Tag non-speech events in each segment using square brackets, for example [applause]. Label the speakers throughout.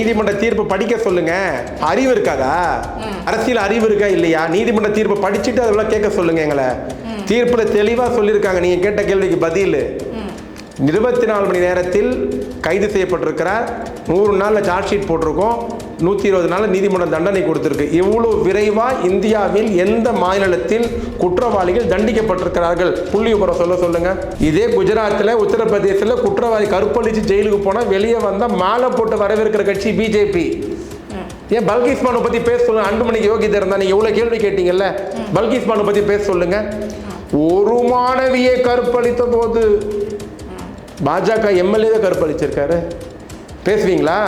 Speaker 1: நீதிமன்ற தீர்ப்பு படிக்க சொல்லுங்க. அறிவு இருக்காதா? அரசியல் அறிவு இருக்கா இல்லையா? நீதிமன்ற தீர்ப்பு படிச்சுட்டு அதெல்லாம் கேட்க சொல்லுங்க எங்களை. தீர்ப்புல தெளிவா சொல்லியிருக்காங்க. நீங்க கேட்ட கேள்விக்கு பதில். இருபத்தி நாலு மணி நேரத்தில் கைது செய்யப்பட்டிருக்கிறார். நூறு நாளில் சார்ஜ் ஷீட் போட்டிருக்கோம். நூற்றி இருபது நாளில் நீதிமன்றம் தண்டனை கொடுத்துருக்கு. இவ்வளோ விரைவாக இந்தியாவில் எந்த மாநிலத்தில் குற்றவாளிகள் தண்டிக்கப்பட்டிருக்கிறார்கள்? புள்ளி விபரம் சொல்ல சொல்லுங்க. இதே குஜராத்தில் உத்தரப்பிரதேசத்தில் குற்றவாளி கற்பழிச்சு ஜெயிலுக்கு போனால் வெளியே வந்தால் மாலை போட்டு வரவேற்கிற கட்சி பிஜேபி ஏன் பல்கிஸ் பானு பத்தி பேச சொல்லுங்க. அன்புமணிக்கு யோகிதர் இருந்தா நீங்க இவ்வளவு கேள்வி கேட்டீங்கல்ல. பல்கிஸ் பானு பத்தி பேச சொல்லுங்க. ஒரு மாணவியை கற்பழித்த போது பாஜக எம்எல்ஏ கற்பழிச்சிருக்காரு. பேசுவீங்களா?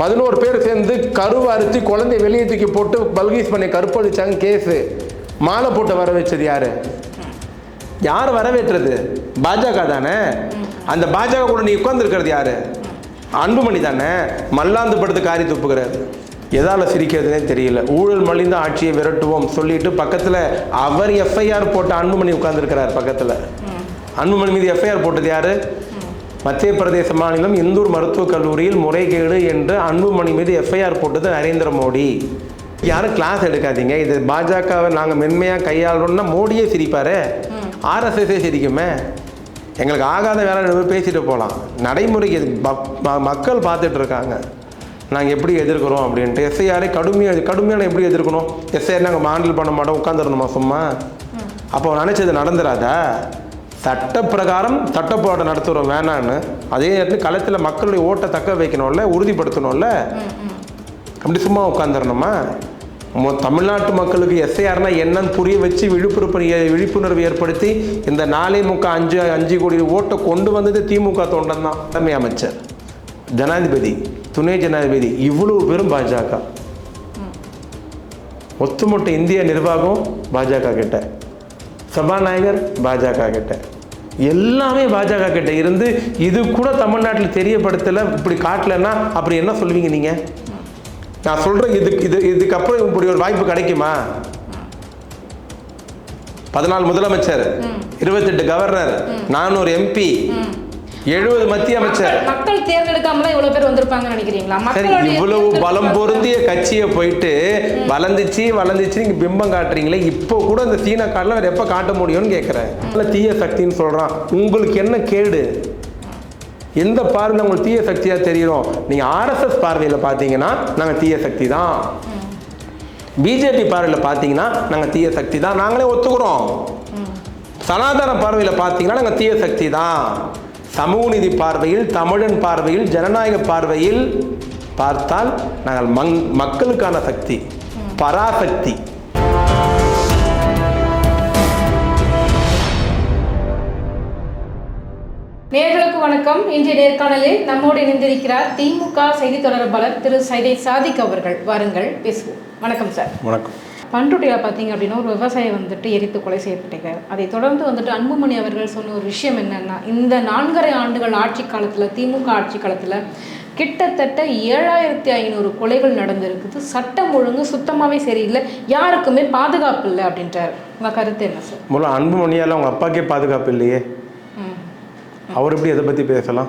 Speaker 1: பதினோரு பேர் சேர்ந்து கருவை அறுத்து குழந்தைய வெளியே தூக்கி போட்டு பல்கீஸ் பண்ணி கற்பழிச்சாங்க கேஸு. மாலை போட்டு வர வச்சது யாரு? யார் வரவேற்றது? பாஜக தானே? அந்த பாஜக கூட நீ உட்கார்ந்துருக்கிறது யாரு? அன்புமணி தானே? மல்லாந்து படுத்து காரி துப்புகிறாரு. எதால் சிரிக்கிறதுனே தெரியல. ஊழல் மலிந்த ஆட்சியை விரட்டுவோம் சொல்லிட்டு பக்கத்தில் அவர் எஃப்ஐஆர் போட்ட அன்புமணி உட்கார்ந்துருக்கிறார் பக்கத்தில். அன்புமணி மீது எஃப்ஐஆர் போட்டது யாரு? மத்திய பிரதேச மாநிலம் இந்தூர் மருத்துவக் கல்லூரியில் முறைகேடு என்று அன்புமணி மீது எஃப்ஐஆர் போட்டது நரேந்திர மோடி. யாரும் கிளாஸ் எடுக்காதீங்க. இது பாஜகவை நாங்கள் மென்மையாக கையாளணும்னா மோடியே சிரிப்பாரு. ஆர்எஸ்எஸ்ஸே சிரிக்குமே. எங்களுக்கு ஆகாத வேலை பேசிட்டு போகலாம் நடைமுறைக்கு மக்கள் பார்த்துட்டு இருக்காங்க. நாங்கள் எப்படி எதிர்க்கிறோம் அப்படின்ட்டு எஸ்ஐஆரை கடுமையாக கடுமையான எப்படி எதிர்க்கணும்? எஸ்ஐஆர் நாங்கள் மாண்டல் பண்ண மாட்டோம். உட்காந்துருந்தோமா சும்மா? அப்போ நினச்சது நடந்துடாதா சட்டப்பிரகாரம் பிரகாரம் நடத்துகிறோம் வேணான்னு அதே நேரத்தில் களத்தில் மக்களுடைய ஓட்டை தக்க வைக்கணும்ல உறுதிப்படுத்தணும்ல? அப்படி சும்மா உட்காந்துடணுமா மொ- தமிழ்நாட்டு மக்களுக்கு எஸ்ஐஆர்னா என்னன்னு புரிய வச்சு விழிப்புணர்வு ஏ- விழிப்புணர்வு ஏற்படுத்தி இந்த நாலே முக்கா அஞ்சு அஞ்சு கோடி ஓட்டை கொண்டு வந்தது திமுக தொண்டன் தான். தலைமை அமைச்சர். ஜனாதிபதி துணை ஜனாதிபதி இவ்வளவு பேரும் பாஜக. ஒத்துமொட்ட இந்திய நிர்வாகம் பாஜக கிட்ட. சபாநாயகர் பாஜக கிட்ட. எல்லாமே பாஜக கிட்ட இருந்து இது கூட தமிழ்நாட்டில் தெரியப்படுத்தலை இப்படி காட்டலைன்னா அப்புறம் என்ன சொல்லுவீங்க நீங்க? நான் சொல்றேன் இதுக்கு இது இதுக்கப்புறம் இப்படி ஒரு வாய்ப்பு கிடைக்குமா? பதினாலு முதலமைச்சர் இருபத்தெட்டு கவர்னர் நானூறு எம்பி. எழுபது மத்திய அமைச்சர்.
Speaker 2: மக்கள் தேர்ந்தெடுக்காமலாம் இவ்வளவு பேர் வந்திருப்பாங்கன்னு நினைக்கிறீங்களா?
Speaker 1: சரி இவ்வளவு பலம் பொருந்திய கட்சியை போயிட்டு வளர்ந்துச்சு வளர்ந்துச்சு நீங்க பிம்பம் காட்டுறீங்களே இப்போ கூட இந்த சீன காட்டில் வேற எப்போ காட்ட முடியும்னு கேட்குறேன் தீய சக்தின்னு சொல்றான். உங்களுக்கு என்ன கேடு? எந்த பார்வையில் உங்களுக்கு தீய சக்தியாக தெரியும்? நீங்கள் ஆர்எஸ்எஸ் பார்வையில் பார்த்தீங்கன்னா நாங்கள் தீய சக்தி தான் பிஜேபி பார்வையில் பார்த்தீங்கன்னா நாங்கள் தீய சக்தி தான் நாங்களே ஒத்துக்கிறோம். சனாதன பார்வையில் பார்த்தீங்கன்னா நாங்கள் தீய சக்தி தான் சமூக நீதி பார்வையில் தமிழன் பார்வையில் ஜனநாயக பார்வையில் பார்த்தால் நாங்கள் மங் மக்களுக்கான சக்தி பராசக்தி.
Speaker 2: நேர்களுக்கு வணக்கம். இன்றைய நேர்காணலில் நம்மோடு இணைந்திருக்கிறார் திமுக செய்தி தொடர்பாளர் திரு சைதை சாதிக் அவர்கள். வாருங்கள் பேசுவோம். வணக்கம் சார்.
Speaker 1: வணக்கம்.
Speaker 2: பண்ருட்டியில் பார்த்தீங்க அப்படின்னா ஒரு விவசாயி வந்துட்டு எரித்து கொலை செய்யப்பட்டிருக்கார். அதை தொடர்ந்து வந்துட்டு அன்புமணி அவர்கள் சொன்ன ஒரு விஷயம் என்னன்னா இந்த நான்கரை ஆண்டுகள் ஆட்சி காலத்தில் திமுக ஆட்சி காலத்தில் கிட்டத்தட்ட ஏழாயிரத்தி ஐநூறு கொலைகள் நடந்திருக்குது. சட்டம் ஒழுங்கு சுத்தமாகவே சரியில்லை. யாருக்குமே பாதுகாப்பு இல்லை அப்படின்றார். உங்கள் கருத்து என்ன சார்?
Speaker 1: முதல்ல அன்புமணியால் அவங்க அப்பாக்கே பாதுகாப்பு இல்லையே.
Speaker 2: ம்.
Speaker 1: அவர் எப்படி எதை பற்றி பேசலாம்?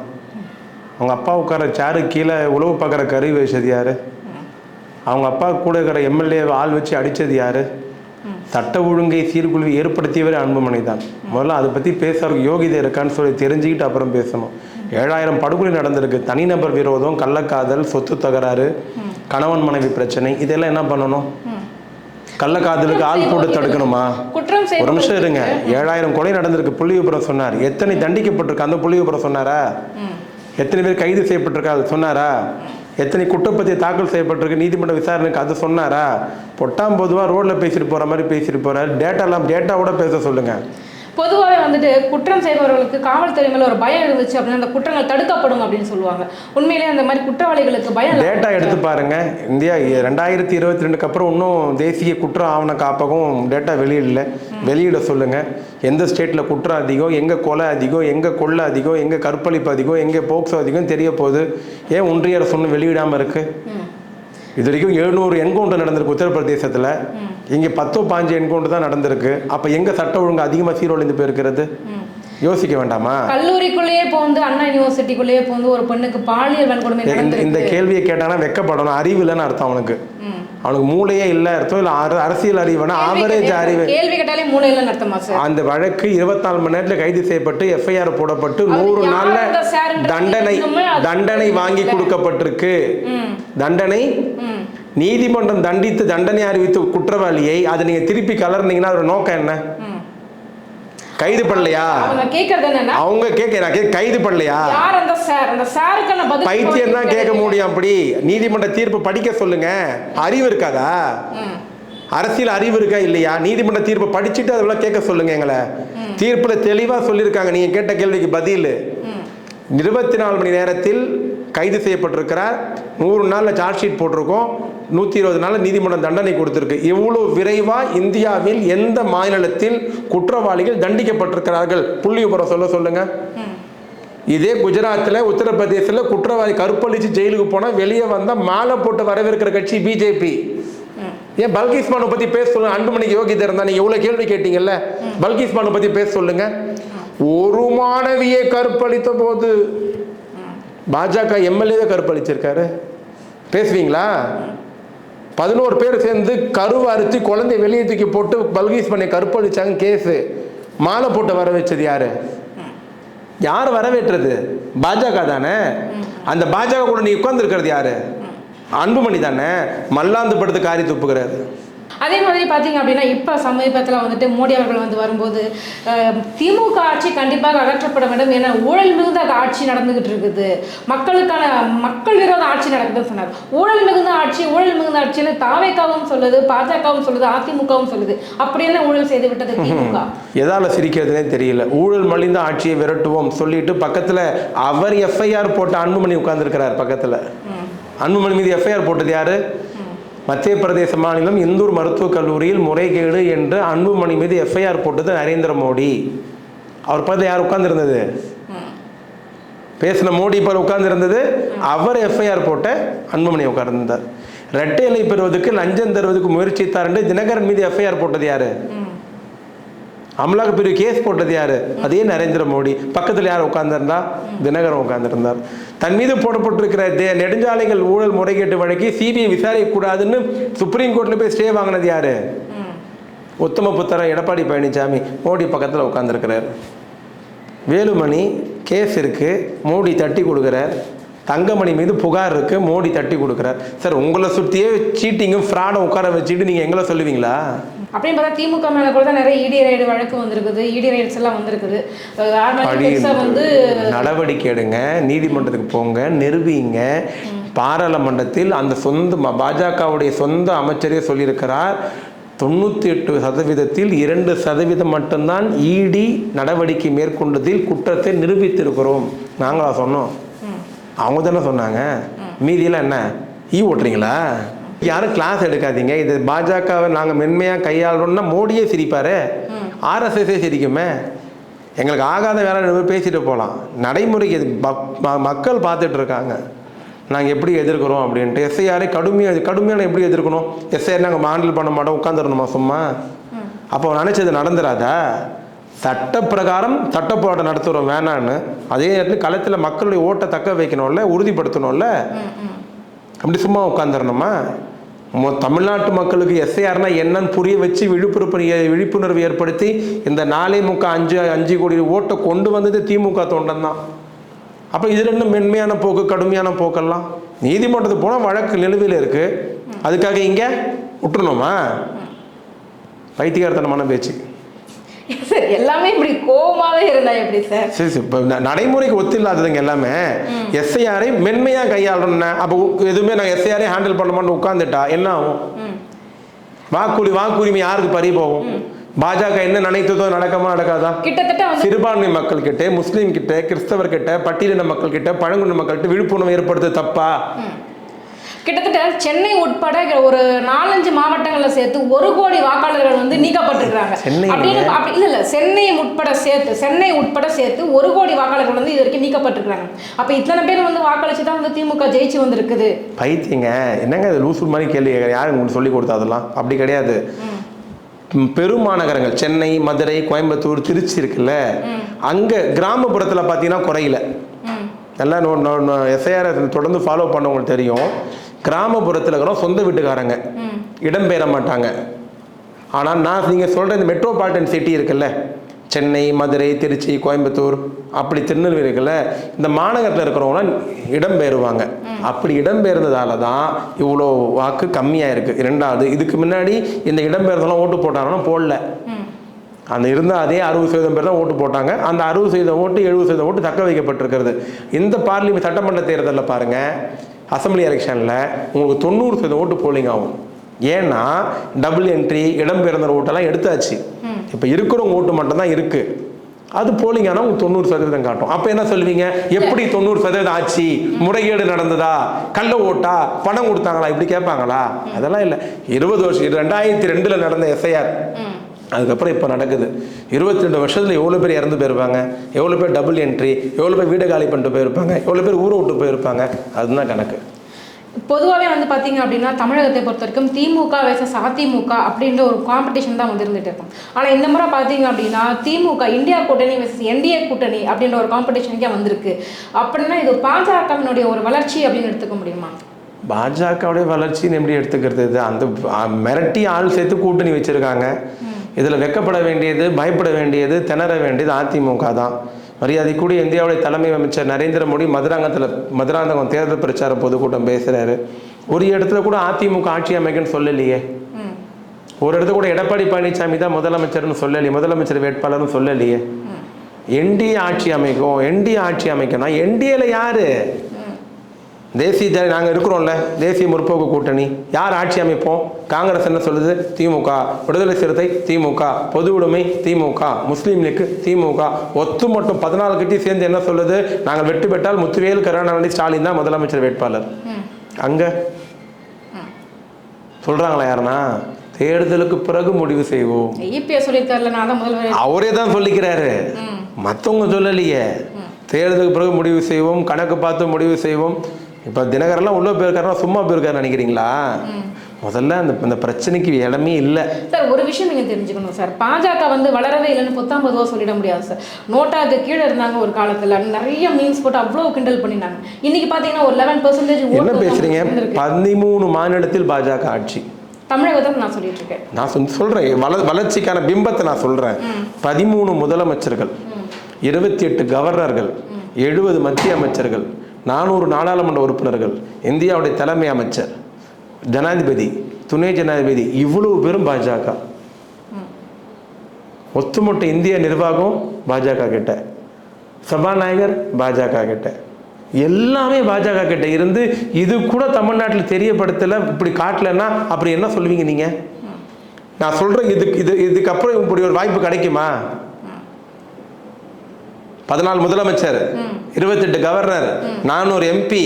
Speaker 1: அவங்க அப்பா உட்கார சேரு கீழே உழவு பார்க்குற கருவி வச்சது யாரு? அவங்க அப்பா கூட இருக்கிற எம்எல்ஏ ஆள் வச்சு அடித்தது யாரு? சட்ட ஒழுங்கை சீர்குழுவி ஏற்படுத்தியவரே அன்புமணி தான். முதல்ல அதை பற்றி பேசுறதுக்கு யோகிதை இருக்கான்னு சொல்லி தெரிஞ்சுக்கிட்டு அப்புறம் பேசணும். ஏழாயிரம் படுகொலை நடந்திருக்கு. தனிநபர் விரோதம் கள்ளக்காதல் சொத்து தகராறு கணவன் மனைவி பிரச்சனை இதெல்லாம் என்ன பண்ணணும்? கள்ளக்காதலுக்கு ஆள் போட்டு தடுக்கணுமா? ஒரு நிமிஷம் இருங்க. ஏழாயிரம் கொலை நடந்திருக்கு. புள்ளி விபரம் சொன்னார். எத்தனை தண்டிக்கப்பட்டிருக்கு? அந்த புள்ளி விபரம் சொன்னாரா எத்தனை பேர் கைது செய்யப்பட்டிருக்கா? அது சொன்னாரா? எத்தனை குற்றப்பத்தி தாக்கல் செய்யப்பட்டிருக்கு? நீதிமன்ற விசாரணைக்கு அது சொன்னாரா? பொட்டாம் பொதுவாக ரோட்ல பேசிட்டு போற மாதிரி பேசிட்டு போறாரு. டேட்டாலாம் டேட்டாவோட பேச சொல்லுங்க.
Speaker 2: பொதுவாகவே வந்துட்டு குற்றம் செய்பவர்களுக்கு காவல்துறை மேல ஒரு பயம் இருந்துச்சு அப்படின்னா அந்த குற்றங்கள் தடுக்கப்படும் அப்படின்னு சொல்லுவாங்க. உண்மையிலேயே அந்த மாதிரி குற்றவாளிகளுக்கு பயம்.
Speaker 1: டேட்டா எடுத்து பாருங்க. இந்தியா ரெண்டாயிரத்தி இருபத்தி ரெண்டுக்கு அப்புறம் இன்னும் தேசிய குற்ற ஆவண காப்பகம் டேட்டா வெளியிடல. வெளியிட சொல்லுங்க. எந்த ஸ்டேட்ல குற்றம் அதிகம் எங்க கொலை அதிகம் எங்க கொள்ளை அதிகம் எங்க கற்பழிப்பு அதிகம் எங்க போக்சோ அதிகம் தெரிய போகுது. ஏன் ஒன்றிய அரசு ஒன்றும் வெளியிடாம இருக்கு?
Speaker 2: ம்.
Speaker 1: இது வரைக்கும் எழுநூறு என்கவுண்டர் நடந்திருக்கு உத்தரப்பிரதேசத்துல. இங்க பத்தோ பாஞ்சு என்கவுண்டர் தான் நடந்திருக்கு. அப்ப எங்க சட்ட ஒழுங்கு அதிகமா சீரழிந்து போயிருக்கிறது. யோசிக்க வேண்டாமா?
Speaker 2: கல்லூரிக்குள்ளேயே போந்து அண்ணா யூனிவர்சிட்டிக்குள்ளேயே போந்து ஒரு பெண்ணுக்கு பாலியல் வன்கொடுமை
Speaker 1: இந்த- கேள்வியை கேட்டானா வெக்கப்படணும். அறிவு இல்லைன்னு அர்த்தம் அவனுக்கு. அவனுக்கு மூளையே இல்லை அர்த்தம் இல்லை அர- அரசியல் அறிவுனா ஆவரேஜ் அறிவு.
Speaker 2: கேள்வி கேட்டாலே மூளையில நடத்தமா சார்
Speaker 1: அந்த வழக்கு இருபத்தி நாலு மணி நேரத்தில் கைது செய்யப்பட்டு எஃப்ஐஆர் போடப்பட்டு நூறு நாள்ல தண்டனை தண்டனை வாங்கி. கொடுக்கப்பட்டிருக்கு. தண்டனை? நீதிமன்றம் தண்டித்து தண்டனை அறிவித்த குற்றவாளியை அதை நீங்க திருப்பி கலர்னீங்கன்னா அதோட நோக்கம் என்ன? கைது பண்ணலையா?
Speaker 2: அவங்க கேட்கறது என்னன்னா
Speaker 1: அவங்க கைது பண்ணலையா?
Speaker 2: யார் அந்த சார்? அந்த சாருக்கான பதில்
Speaker 1: பைத்தியம் தான் கேட்க முடியும் அப்படி. நீதிமன்ற தீர்ப்பு படிக்க சொல்லுங்க. அறிவு இருக்காதா? அரசியல் அறிவு இருக்கா இல்லையா? நீதிமன்ற தீர்ப்பு படிச்சுட்டு அதெல்லாம் கேட்க சொல்லுங்க எங்களை. தீர்ப்புல தெளிவா சொல்லியிருக்காங்க. நீங்க கேட்ட கேள்விக்கு பதில். இருபத்தி நாலு மணி நேரத்தில் கைது செய்யப்பட்டிருக்கிறார். நூறு நாளில் சார்ஜ் ஷீட் போட்டிருக்கோம். நூற்றி இருபது நாளில் நீதிமன்றம் தண்டனை கொடுத்துருக்கு. இவ்வளோ விரைவாக இந்தியாவில் எந்த மாநிலத்தில் குற்றவாளிகள் தண்டிக்கப்பட்டிருக்கிறார்கள்? புள்ளி விபரம் சொல்ல சொல்லுங்க. இதே குஜராத்தில் உத்தரப்பிரதேசத்தில் குற்றவாளி கற்பழிச்சு ஜெயிலுக்கு போனால் வெளியே வந்தால் மாலை போட்டு வரவேற்கிற கட்சி பிஜேபி. ஏன் பல்கிஸ் பானு பத்தி பேச சொல்லுங்க. அன்புமணிக்கு யோகிதா இருந்தா நீங்க இவ்வளவு கேள்வி கேட்டீங்கல்ல. பல்கிஸ் பானு பத்தி பேச சொல்லுங்க. ஒரு மாணவியை கற்பழித்த போது பாஜக எம்எல்ஏ கற்பழிச்சிருக்காரு. பேசுவீங்களா? பதினோரு பேர் சேர்ந்து கருவை அறுத்து குழந்தை வெளியே தூக்கி போட்டு பல்கீஸ் பண்ணி கற்பழிச்சாங்க கேஸு. மாலை போட்டு வர வச்சது யாரு? யார் வரவேற்றது? பாஜக தானே? அந்த பாஜக கூட நீ உட்கார்ந்துருக்கிறது யாரு? அன்புமணி தானே? மல்லாந்து படுத்து காரி துப்புகிறாரு.
Speaker 2: அதே மாதிரி பார்த்தீங்க அப்படின்னா இப்போ சமீபத்தில் வந்துட்டு மோடி அவர்கள் வந்து வரும்போது திமுக ஆட்சி கண்டிப்பாக அகற்றப்பட வேண்டும் ஏன்னா ஊழல் மிகுந்த ஆட்சி நடந்துகிட்டு இருக்குது. மக்களுக்கான மக்கள் விரோத ஆட்சி நடக்குதுன்னு சொன்னார். ஊழல் மிகுந்த ஆட்சி ஊழல் மிகுந்த ஆட்சின்னு தாவேக்காவும் சொல்லுது பாஜகவும் சொல்லுது அதிமுகவும் சொல்லுது. அப்படி என்ன ஊழல் செய்து விட்டது திமுக? [laughs]
Speaker 1: எதால சிரிக்கிறதுனே தெரியல. ஊழல் மலிந்த ஆட்சியை விரட்டுவோம் சொல்லிட்டு பக்கத்துல அவர் எஃப்ஐஆர் போட்ட அன்புமணி உட்கார்ந்துருக்கிறார் பக்கத்துல. அன்புமணி மீது எஃப்ஐஆர் போட்டது யாரு? மத்திய பிரதேச மாநிலம் இந்தூர் மருத்துவக் கல்லூரியில் முறைகேடு என்று அன்புமணி மீது எஃப்ஐஆர் போட்டது நரேந்திர மோடி. அவர் பக்கத்தில் யார் உட்கார்ந்துருந்தது? பேசின மோடி இப்போ உட்கார்ந்துருந்தது. அவர் எஃப்ஐஆர் போட்ட அன்புமணி உட்கார்ந்திருந்தார். ரெட்டை இலை பெறுவதற்கு லஞ்சம் தருவதற்கு முயற்சித்தார் என்று தினகரன் மீது எஃப்ஐஆர் போட்டது யாரு? அமலாக்க பிரிவு கேஸ் போட்டது யாரு? அதே நரேந்திர மோடி. பக்கத்தில் யார் உட்கார்ந்திருந்தா? தினகரன் உட்கார்ந்திருந்தார். தன் மீது போடப்பட்டிருக்கிற தே- நெடுஞ்சாலைகள் ஊழல் முறைகேட்டு வழக்கி சிபிஐ விசாரிக்க கூடாதுன்னு சுப்ரீம் கோர்ட்ல போய் ஸ்டே வாங்கினது யாரு? உத்தம புத்தரம் எடப்பாடி பழனிசாமி. மோடி பக்கத்தில் உட்காந்துருக்கிறார் வேலுமணி கேஸ் இருக்கு மோடி தட்டி கொடுக்குறார். தங்கமணி மீது புகார் இருக்கு மோடி தட்டி கொடுக்குறார். சார் உங்களை சுற்றியே சீட்டிங்கும் ஃப்ராடும் உட்கார வச்சுட்டு நீங்கள் எங்களை சொல்லுவீங்களா?
Speaker 2: அப்படின்னு பார்த்தா திமுக மேல கூட தான் நிறைய இடி ரைடு வழக்கு வந்திருக்குது இடி ரைட்ஸ் எல்லாம் வந்திருக்குது. வந்து
Speaker 1: நடவடிக்கை எடுங்க நீதிமன்றத்துக்கு போங்க நிரூபிங்க. பாராளுமன்றத்தில் அந்த சொந்த பாஜகவுடைய சொந்த அமைச்சரே சொல்லியிருக்கிறார் தொண்ணூற்றி எட்டு சதவீதத்தில் இரண்டு சதவீதம் மட்டும்தான் இடி நடவடிக்கை மேற்கொண்டதில் குற்றத்தை நிரூபித்திருக்கிறோம். நாங்களா சொன்னோம். அவங்க தானே சொன்னாங்க. மீதியெல்லாம் என்ன? ஈ ஓட்டுறீங்களா? யாரும் கிளாஸ் எடுக்காதீங்க. இது பாஜகவை நாங்கள் மென்மையாக கையாளுறோம்னா மோடியே சிரிப்பாரு. ஆர்எஸ்எஸ்ஸே சிரிக்குமே. எங்களுக்கு ஆகாத வேலை பேசிட்டு போகலாம் நடைமுறைக்கு மக்கள் பார்த்துட்டு இருக்காங்க நாங்கள் எப்படி எதிர்க்கிறோம் அப்படின்ட்டு. எஸ்ஐஆரை கடுமையாக கடுமையான எப்படி எதிர்க்கணும்? எஸ்ஐஆர் நாங்கள் ஹேண்டில் பண்ண மாட்டோம். உட்காந்துருணுமா சும்மா? அப்போ நினச்சது நடந்துராதா? சட்டப்பிரகாரம் சட்ட போராட்டம் நடத்துகிறோம் வேணான்னு. அதே நேரத்தில் களத்தில் மக்களுடைய ஓட்டை தக்க வைக்கணும்ல உறுதிப்படுத்தணும்ல? அப்படி சும்மா உட்காந்துடணுமா தமிழ்நாட்டு மக்களுக்கு எஸ்ஐஆர்னா என்னன்னு புரிய வச்சு விழிப்புணர்வு விழிப்புணர்வு ஏற்படுத்தி இந்த நாலே முக்கால் அஞ்சு அஞ்சு கோடி ஓட்டை கொண்டு வந்தது திமுக தொண்டன் தான் அப்போ இதில் என்ன மென்மையான போக்கு கடுமையான போக்கெல்லாம்? நீதிமன்றத்துக்கு போனால் வழக்கு நிலுவையில் இருக்கு. அதுக்காக இங்கே விட்டுறணுமா பைத்தியகாரத்தனமான பேச்சு.
Speaker 2: சார் எல்லாமே இப்படி கோவமாவே இருந்தா எப்படி சார்?
Speaker 1: சரி சரி. இப்போ நடைமுறைக்கு ஒத்து இல்லாததுங்க எல்லாமே எஸ்ஐஆரை மென்மையாக கையாளணும்னா அப்போ எதுவுமே நாங்கள் எஸ்ஐஆரே ஹேண்டில் பண்ண மாட்டோம் உட்காந்துட்டா என்ன ஆகும்? வாக்குரி வாக்குரிமை யாருக்கு பறி போகும்? பாஜக என்ன நினைத்ததோ நடக்கமா நடக்காதா?
Speaker 2: கிட்டத்தட்ட
Speaker 1: சிறுபான்மை மக்கள் கிட்ட முஸ்லீம் கிட்ட கிறிஸ்தவர் கிட்ட பட்டியலின மக்கள் கிட்ட பழங்குடி மக்கள்கிட்ட விழிப்புணர்வு ஏற்படுத்த தப்பா?
Speaker 2: கிட்டத்தட்ட சென்னை உட்பட ஒரு நாலஞ்சு மாவட்டங்கள்ல சேர்த்து ஒரு கோடி வாக்காளர்கள் வந்து நீக்கப்பட்டிருக்காங்க
Speaker 1: சென்னை
Speaker 2: அப்படின்னு அப்படி இல்ல இல்ல. சென்னை உட்பட சேர்த்து சென்னை உட்பட சேர்த்து ஒரு கோடி வாக்காளர்கள் வந்து இது வரைக்கும் நீக்கப்பட்டிருக்காங்க அப்ப இத்தனை பேர் வந்து வாக்களிச்சு தான் வந்து திமுக ஜெயிச்சு வந்திருக்குது.
Speaker 1: பைத்தியங்க. என்னங்க இது லூசு மாதிரி கேள்வி யாரு உங்களுக்கு சொல்லி கொடுத்தா அதெல்லாம்? அப்படி கிடையாது. பெருமாநகரங்கள் சென்னை மதுரை கோயம்புத்தூர் திருச்சி இருக்குல்ல? அங்கே கிராமப்புறத்தில் பார்த்தீங்கன்னா குறையில. எல்லாம் எஸ்ஐஆர் தொடர்ந்து ஃபாலோ பண்ணவங்களுக்கு தெரியும். கிராமப்புறத்தில் இருக்கிறோம் சொந்த வீட்டுக்காரங்க. இடம்பெயர மாட்டாங்க. ஆனால் நான் நீங்கள் சொல்கிற இந்த மெட்ரோபாலிட்டன் சிட்டி இருக்குல்ல சென்னை மதுரை திருச்சி கோயம்புத்தூர் அப்படி திருநெல்வேலி இருக்குல்ல இந்த மாநகரத்தில் இருக்கிறவங்களாம் இடம்பெயருவாங்க. அப்படி இடம்பெயர்ந்ததால தான் இவ்வளோ வாக்கு கம்மியாக இருக்குது ரெண்டாவது இதுக்கு முன்னாடி இந்த இடம்பெயர்ந்தெல்லாம் ஓட்டு போட்டாங்கன்னா போடல. அந்த இருந்த அதே அறுபது சதவீதம் பேர் தான் ஓட்டு போட்டாங்க. அந்த அறுபது சதவீதம் ஓட்டு எழுபது சதவீதம் ஓட்டு தக்க வைக்கப்பட்டிருக்கிறது. இந்த பார்லிமெண்ட் சட்டமன்ற தேர்தலில் பாருங்கள் அசம்பிளி எலெக்ஷனில் உங்களுக்கு தொண்ணூறு சதவீதம் ஓட்டு போலிங் ஆகும். ஏன்னா டபுள் என்ட்ரி இடம்பெயர்ந்த ஓட்டெல்லாம் எடுத்தாச்சு. இப்போ இருக்கிறவங்க ஓட்டு மட்டும்தான் இருக்கு. அது போலிங் ஆனால் உங்களுக்கு தொண்ணூறு சதவீதம் காட்டும். அப்போ என்ன சொல்லுவீங்க? எப்படி தொண்ணூறு சதவீதம் ஆச்சு? முறைகேடு நடந்ததா? கள்ள ஓட்டா? பணம் கொடுத்தாங்களா? இப்படி கேட்பாங்களா? அதெல்லாம் இல்லை. இருபது வருஷம் ரெண்டாயிரத்தி ரெண்டில் நடந்த எஸ்ஐஆர் அதுக்கப்புறம் இப்போ நடக்குது. இருபத்தி ரெண்டு வருஷத்தில் எவ்வளோ பேர் இறந்து போயிருப்பாங்க? எவ்வளோ பேர் டபுள் என்ட்ரி எவ்வளோ பேர் வீடு காலி பண்ணிட்டு போயிருப்பாங்க? எவ்வளோ பேர் ஊரை விட்டு போயிருப்பாங்க? அதுதான் கணக்கு.
Speaker 2: பொதுவாகவே வந்து பார்த்தீங்க அப்படின்னா தமிழகத்தை பொறுத்த வரைக்கும் திமுக வேசஸ் அதிமுக அப்படின்ற ஒரு காம்படிஷன் தான் வந்து இருக்கும். ஆனால் இந்த முறை பார்த்தீங்க அப்படின்னா திமுக இந்தியா கூட்டணி வேசஸ் என்டிஏ கூட்டணி அப்படின்ற ஒரு காம்படிஷனுக்கே வந்திருக்கு. அப்படின்னா இது பாஜகவினுடைய ஒரு வளர்ச்சி அப்படின்னு எடுத்துக்க முடியுமா?
Speaker 1: பாஜகவுடைய வளர்ச்சின்னு எப்படி எடுத்துக்கிறது? இது அந்த மிரட்டி ஆள் சேர்த்து கூட்டணி வச்சிருக்காங்க. இதில் வெக்கப்பட வேண்டியது பயப்பட வேண்டியது திணற வேண்டியது அதிமுக தான். மரியாதைக்குரிய இந்தியாவுடைய தலைமை அமைச்சர் நரேந்திர மோடி மதுராங்கத்தில் மதுராந்தகம் தேர்தல் பிரச்சார பொதுக்கூட்டம் பேசுகிறாரு ஒரு இடத்துல கூட அதிமுக ஆட்சி அமைக்கன்னு சொல்லலையே. ஒரு இடத்துல கூட எடப்பாடி பழனிசாமி தான் முதலமைச்சர்னு சொல்லலையே முதலமைச்சர் வேட்பாளர்னு சொல்லலையே. என்டிஏ ஆட்சி அமைக்கும் என்டிஏ ஆட்சி அமைக்கணும் என்டிஏல யாரு? தேசிய ஜன நாங்கள் இருக்கிறோம்ல தேசிய முற்போக்கு கூட்டணி. யார் ஆட்சி அமைப்போம்? காங்கிரஸ் என்ன சொல்லுது? திமுக. விடுதலை சிறுத்தை திமுக. பொது உடைமை திமுக. முஸ்லீம் லீக் திமுக. ஒத்து மட்டும் பதினாலு கட்சி சேர்ந்து என்ன சொல்லுது? நாங்கள் வெற்றி பெற்றால் முத்துவேல் கருணாநிதி ஸ்டாலின் தான் முதலமைச்சர் வேட்பாளர். அங்க? சொல்றாங்களா யாருன்னா? தேர்தலுக்கு பிறகு முடிவு செய்வோம். அவரே தான் சொல்லிக்கிறாரு. மற்றவங்க சொல்லலையே. தேர்தலுக்கு பிறகு முடிவு செய்வோம் கணக்கு பார்த்து முடிவு செய்வோம். இப்போ தினகரெல்லாம் உள்ள போயிருக்காருன்னா சும்மா போயிருக்காரு நினைக்கிறீங்களா? முதல்ல அந்த இந்த பிரச்சனைக்கு இடமே இல்லை.
Speaker 2: சார் ஒரு விஷயம் நீங்க தெரிஞ்சுக்கணும் சார். பாஜக வந்து வளரவே இல்லைன்னு புத்தாம் பொதுவாக சொல்லிட முடியாது சார். நோட்டாக்கு கீழே இருந்தாங்க ஒரு காலத்துல. நிறைய மீன்ஸ் போட்டு அவ்வளோ கிண்டல் பண்ணினாங்க. இன்னைக்கு பாத்தீங்கன்னா ஒரு லெவன் பர்சன்டேஜ்
Speaker 1: என்ன பேசுறீங்க? பதிமூணு மாநிலத்தில் பாஜக ஆட்சி.
Speaker 2: தமிழகத்தில் நான் சொல்லிட்டு இருக்கேன்.
Speaker 1: நான் சொல் சொல்றேன். வள வளர்ச்சிக்கான பிம்பத்தை நான் சொல்றேன். பதிமூணு முதலமைச்சர்கள் இருபத்தி எட்டு கவர்னர்கள் எழுபது மத்திய அமைச்சர்கள் நானூறு நாடாளுமன்ற உறுப்பினர்கள் இந்தியாவுடைய தலைமை அமைச்சர் ஜனாதிபதி துணை ஜனாதிபதி இவ்வளவு பேரும் பாஜக. ஒத்துமொட்ட இந்திய நிர்வாகம் பாஜக கிட்ட. சபாநாயகர் பாஜக கிட்ட. எல்லாமே பாஜக கிட்ட இருந்து இது கூட தமிழ்நாட்டில் தெரியப்படுத்தலை இப்படி காட்டலைன்னா அப்படி என்ன சொல்லுவீங்க நீங்கள் நான் சொல்கிறேன் இதுக்கு இது இதுக்கப்புறம் இப்படி ஒரு வாய்ப்பு கிடைக்குமா? பதினாலு முதலமைச்சர் இருபத்தெட்டு கவர்னர் நானூறு எம்பி